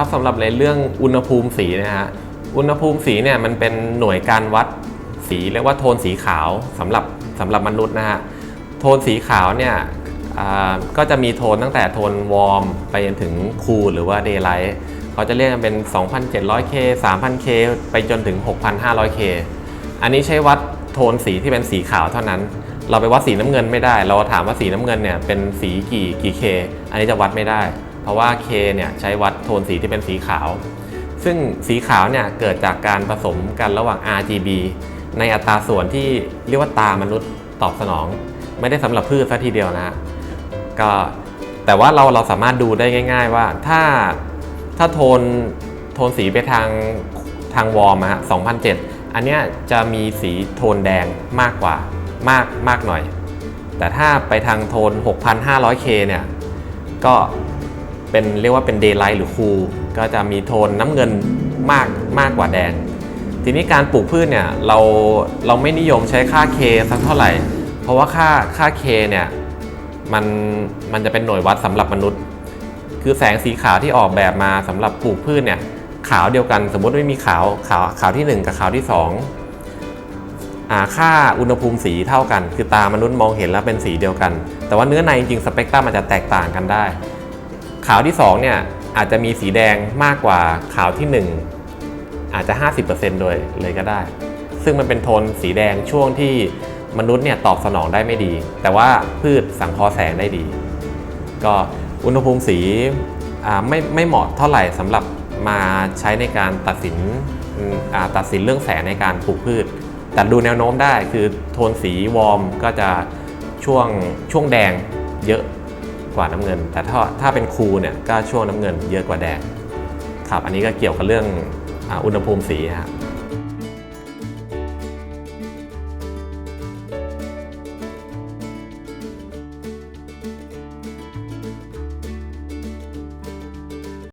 ครับสำหรับในเรื่องอุณหภูมิสีนะฮะอุณหภูมิสีเนี่ยมันเป็นหน่วยการวัดสีเรียกว่าโทนสีขาวสำหรับสำหรับมนุษย์นะฮะโทนสีขาวเนี่ยก็จะมีโทนตั้งแต่โทนวอร์มไปจนถึงคูลหรือว่าเดย์ไลท์เขาจะเรียกกันเป็น 2,700K 3,000K ไปจนถึง 6,500K อันนี้ใช้วัดโทนสีที่เป็นสีขาวเท่านั้น เราไปวัดสีน้ำเงินไม่ได้ เราถามว่าสีน้ำเงินเนี่ยเป็นสีกี่กี่ K อันนี้จะวัดไม่ได้ ราะว่า K เนี่ยใช้วัดโทนสีที่เป็นสีขาว ซึ่งสีขาวเนี่ยเกิดจากการผสมกันระหว่าง RGB ในอัตราส่วนที่เรียกว่าตามนุษย์ตอบสนอง ไม่ได้สำหรับพืชซะทีเดียวนะก็แต่ว่าเราเราสามารถดูได้ง่าย ๆ ว่าถ้าถ้าโทนโทนสีไปทางทางวอร์มอะฮะ2007 อันเนี้ยจะมีสีโทนแดงมากกว่ามากมากหน่อย แต่ถ้าไปทางโทน 6,500K เนี่ยก็ เป็นเรียกว่าเป็น daylight หรือ cool ก็จะมีโทนน้ำเงินมากมากกว่าแดง ทีนี้การปลูกพืชเนี่ยเราเราไม่นิยมใช้ค่า K สักเท่าไหร่ เพราะว่าค่าค่า K เนี่ยมันมันจะเป็นหน่วยวัดสำหรับมนุษย์ คือแสงสีขาวที่ออกแบบมาสำหรับปลูกพืชเนี่ยขาวเดียวกันสมมติไม่มีขาวขาวขาวที่ 1 กับขาวที่2อ่าค่าอุณหภูมิสีเท่ากัน คือตามนุษย์มองเห็นแล้วเป็นสีเดียวกัน แต่ว่าเนื้อในจริงสเปกตรัมมันจะแตกต่างกันได้ ขาวที่2เนี่ยอาจจะมีสีแดงมากกว่าขาวที่ 1 อาจจะ 50%โดยเลยก็ได้ ซึ่งมันเป็นโทนสีแดงช่วงที่มนุษย์เนี่ยตอบสนองได้ไม่ดี แต่ว่าพืชสังเคราะห์แสงได้ดี ก็อุณหภูมิสีไม่ไม่เหมาะเท่าไหร่สำหรับมาใช้ในการตัดสินตัดสินเรื่องแสงในการปลูกพืช แต่ดูแนวโน้มได้คือโทนสีวอร์มก็จะช่วงช่วงแดงเยอะ กว่าน้ำเงิน แต่ถ้าถ้าเป็นคูเนี่ยก็ช่วงน้ำเงินเยอะกว่าแดงครับอันนี้ก็เกี่ยวกับเรื่องอุณหภูมิสีครับ